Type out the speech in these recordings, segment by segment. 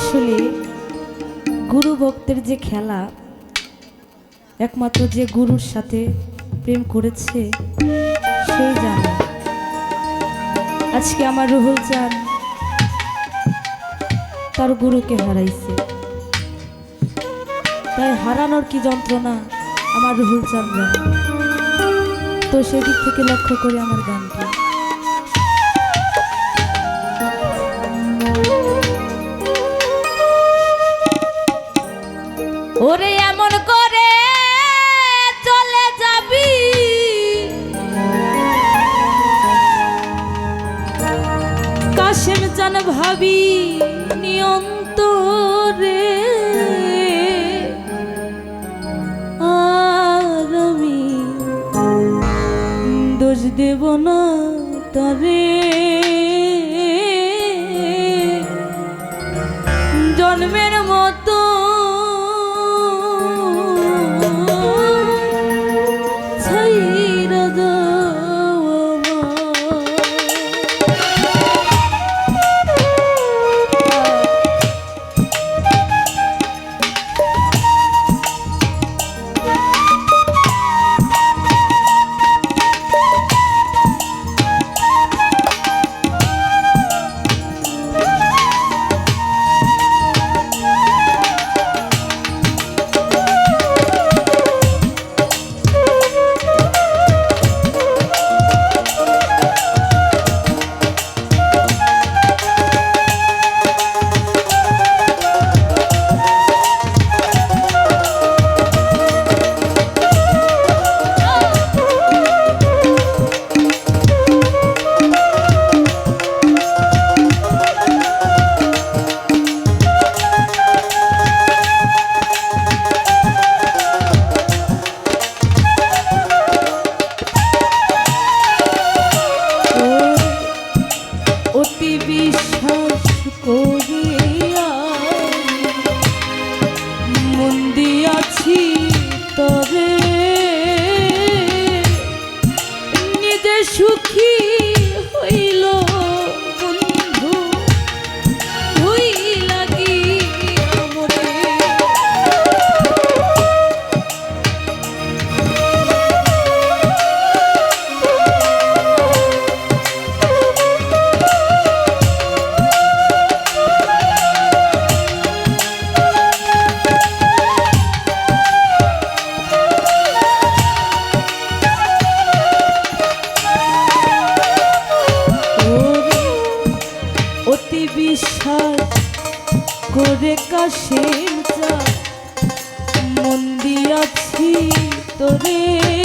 আসলে গুরু ভক্তের যে খেলা, একমাত্র যে গুরুর সাথে প্রেম করেছে, সেই জানে। আজকে আমার রুহুল চান তার গুরুকে হারাইছে। তাই হারানোর কি যন্ত্রণা আমার রুহুল চান জানে। তো সেদিক থেকে লক্ষ্য করে আমার গানটি। জান ভাবি নিয়ন্তরে করে কাশের চা মন দিয়াছি তোরে।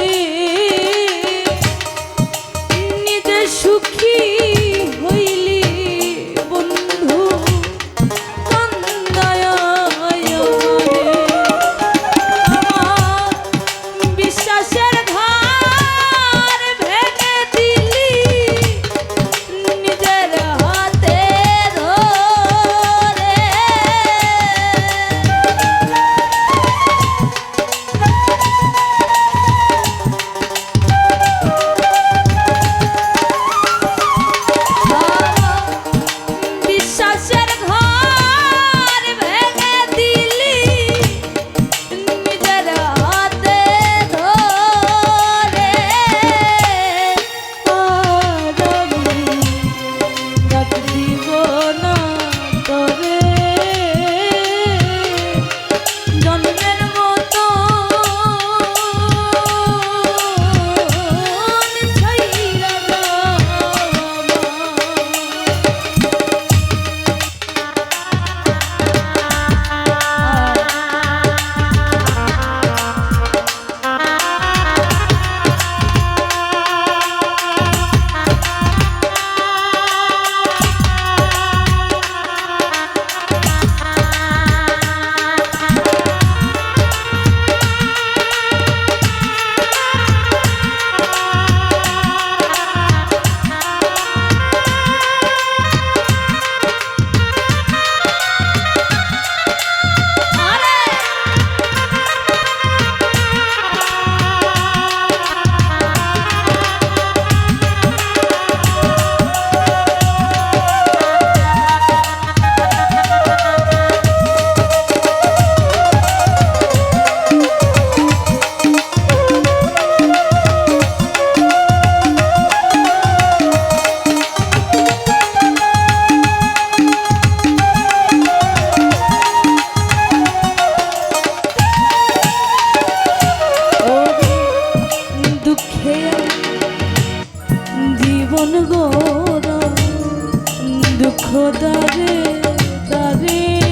এখন গোরা দুঃখ তারে তারে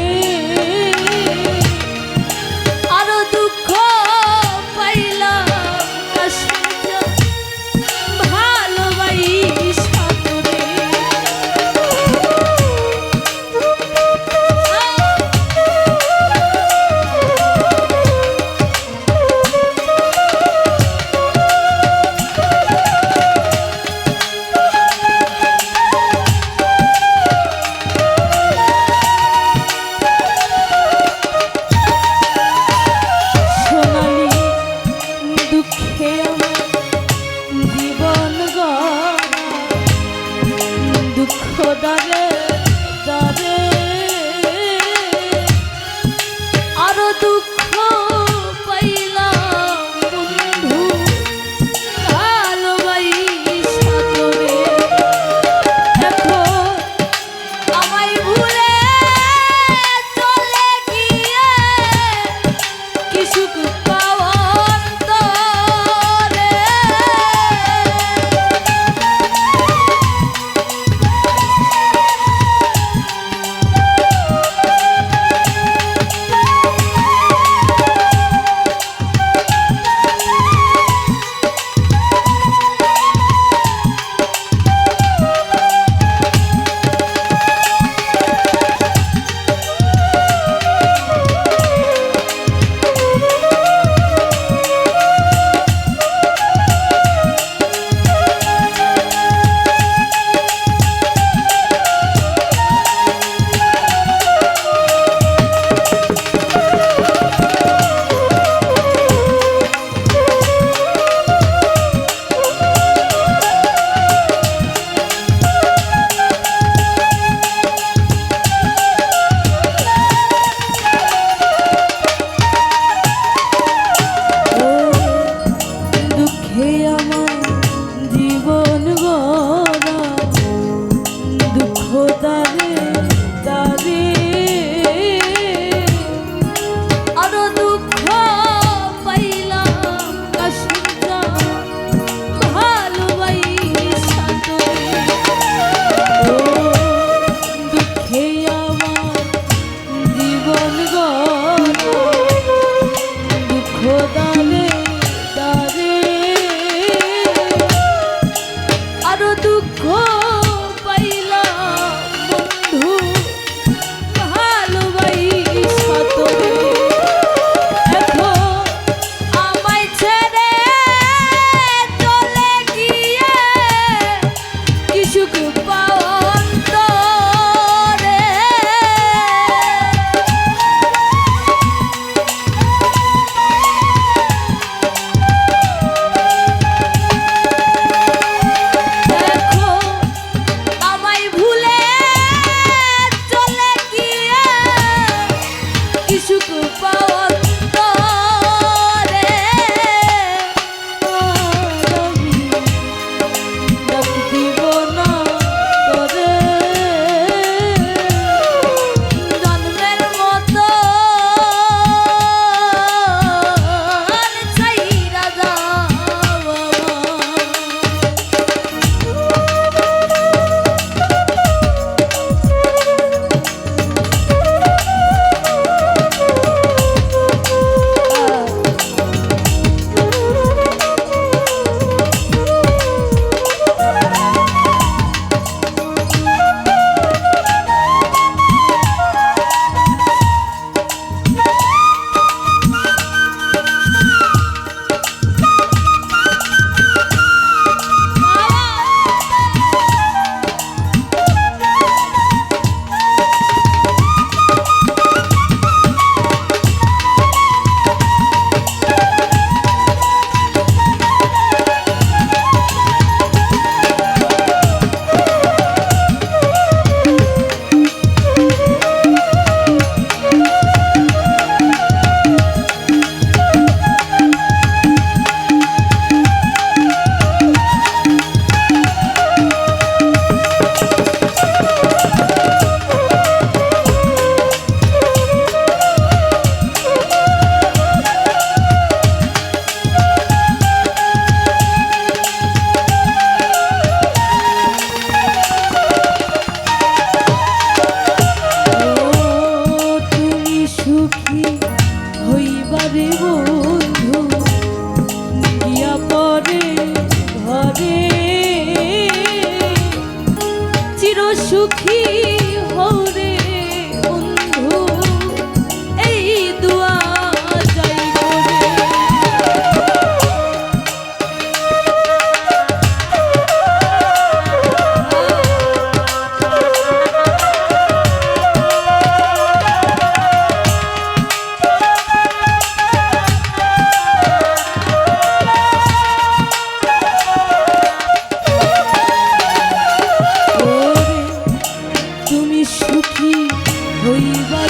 হইবারে